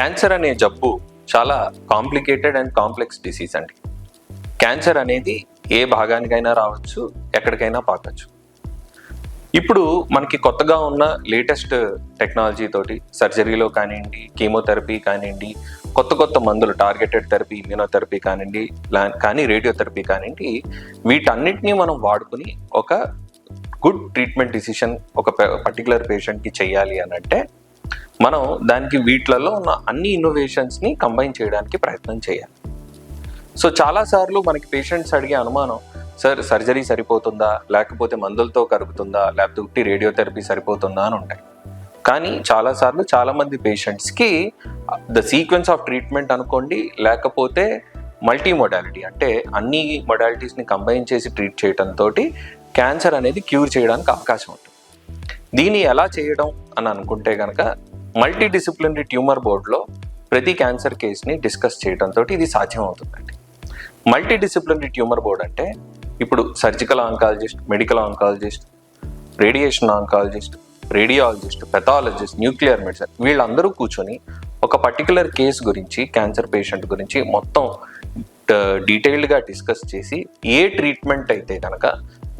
Cancer అనే జబ్బు చాలా కాంప్లికేటెడ్ అండ్ కాంప్లెక్స్ డిసీజ్ అండి. క్యాన్సర్ అనేది ఏ భాగానికైనా రావచ్చు ఎక్కడికైనా పాకచ్చు. ఇప్పుడు మనకి కొత్తగా ఉన్న లేటెస్ట్ టెక్నాలజీ తోటి సర్జరీలో కానివ్వండి కీమోథెరపీ కానివ్వండి కొత్త కొత్త మందులు టార్గెటెడ్ థెరపీ ఇమ్యూనోథెరపీ కానివ్వండి కానీ రేడియోథెరపీ కానివ్వండి వీటన్నిటిని మనం వాడుకుని ఒక గుడ్ ట్రీట్మెంట్ డిసిషన్ ఒక పర్టికులర్ పేషెంట్కి చేయాలి అని అంటే మనం దానికి వీటిలలో ఉన్న అన్ని ఇన్నోవేషన్స్ని కంబైన్ చేయడానికి ప్రయత్నం చేయాలి. సో చాలాసార్లు మనకి పేషెంట్స్ అడిగే అనుమానం సార్ సర్జరీ సరిపోతుందా? లేకపోతే మందులతో కరుగుతుందా? లేకపోతే ఉట్టి రేడియోథెరపీ సరిపోతుందా? అని ఉంటాయి. కానీ చాలాసార్లు చాలామంది పేషెంట్స్కి ద సీక్వెన్స్ ఆఫ్ ట్రీట్మెంట్ అనుకోండి లేకపోతే మల్టీ మొడాలిటీ అంటే అన్ని మొడాలిటీస్ని కంబైన్ చేసి ట్రీట్ చేయడంతో క్యాన్సర్ అనేది క్యూర్ చేయడానికి అవకాశం ఉంటుంది. దీన్ని ఎలా చేయడం అని అనుకుంటే కనుక మల్టీ డిసిప్లినరీ ట్యూమర్ బోర్డులో ప్రతి క్యాన్సర్ కేసుని డిస్కస్ చేయడంతో ఇది సాధ్యం అవుతుందండి మల్టీ డిసిప్లినరీ ట్యూమర్ బోర్డ్ అంటే ఇప్పుడు surgical oncologist medical oncologist radiation oncologist radiologist pathologist nuclear medicine వీళ్ళందరూ కూర్చొని ఒక పర్టికులర్ కేసు గురించి క్యాన్సర్ పేషెంట్ గురించి మొత్తం డీటెయిల్డ్గా డిస్కస్ చేసి ఏ ట్రీట్మెంట్ అయితే కనుక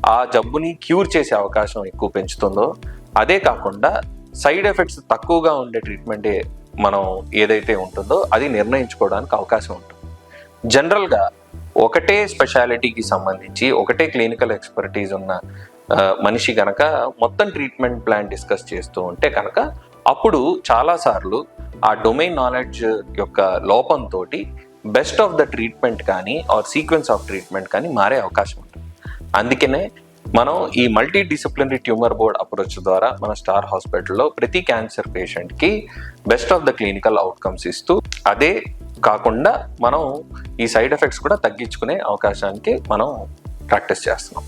ఆ జబ్బుని క్యూర్ చేసే అవకాశం ఎక్కువ పెంచుతుందో అదే కాకుండా సైడ్ ఎఫెక్ట్స్ తక్కువగా ఉండే ట్రీట్మెంటే మనం ఏదైతే ఉంటుందో అది నిర్ణయించుకోవడానికి అవకాశం ఉంటుంది. జనరల్గా ఒకటే స్పెషాలిటీకి సంబంధించి ఒకటే క్లినికల్ ఎక్స్పర్టీస్ ఉన్న మనిషి కనుక మొత్తం ట్రీట్మెంట్ ప్లాన్ డిస్కస్ చేస్తూ ఉంటే కనుక అప్పుడు చాలాసార్లు ఆ డొమైన్ నాలెడ్జ్ యొక్క లోపంతో బెస్ట్ ఆఫ్ ద ట్రీట్మెంట్ కానీ ఆర్ సీక్వెన్స్ ఆఫ్ ట్రీట్మెంట్ కానీ మారే అవకాశం ఉంటుంది. అందుకనే మనం ఈ multi disciplinary tumour board approach ద్వారా మన స్టార్ హాస్పిటల్లో ప్రతి క్యాన్సర్ పేషెంట్కి best of the clinical outcomes ఇస్తూ అదే కాకుండా మనం ఈ సైడ్ ఎఫెక్ట్స్ కూడా తగ్గించుకునే అవకాశానికి మనం ప్రాక్టీస్ చేస్తున్నాం.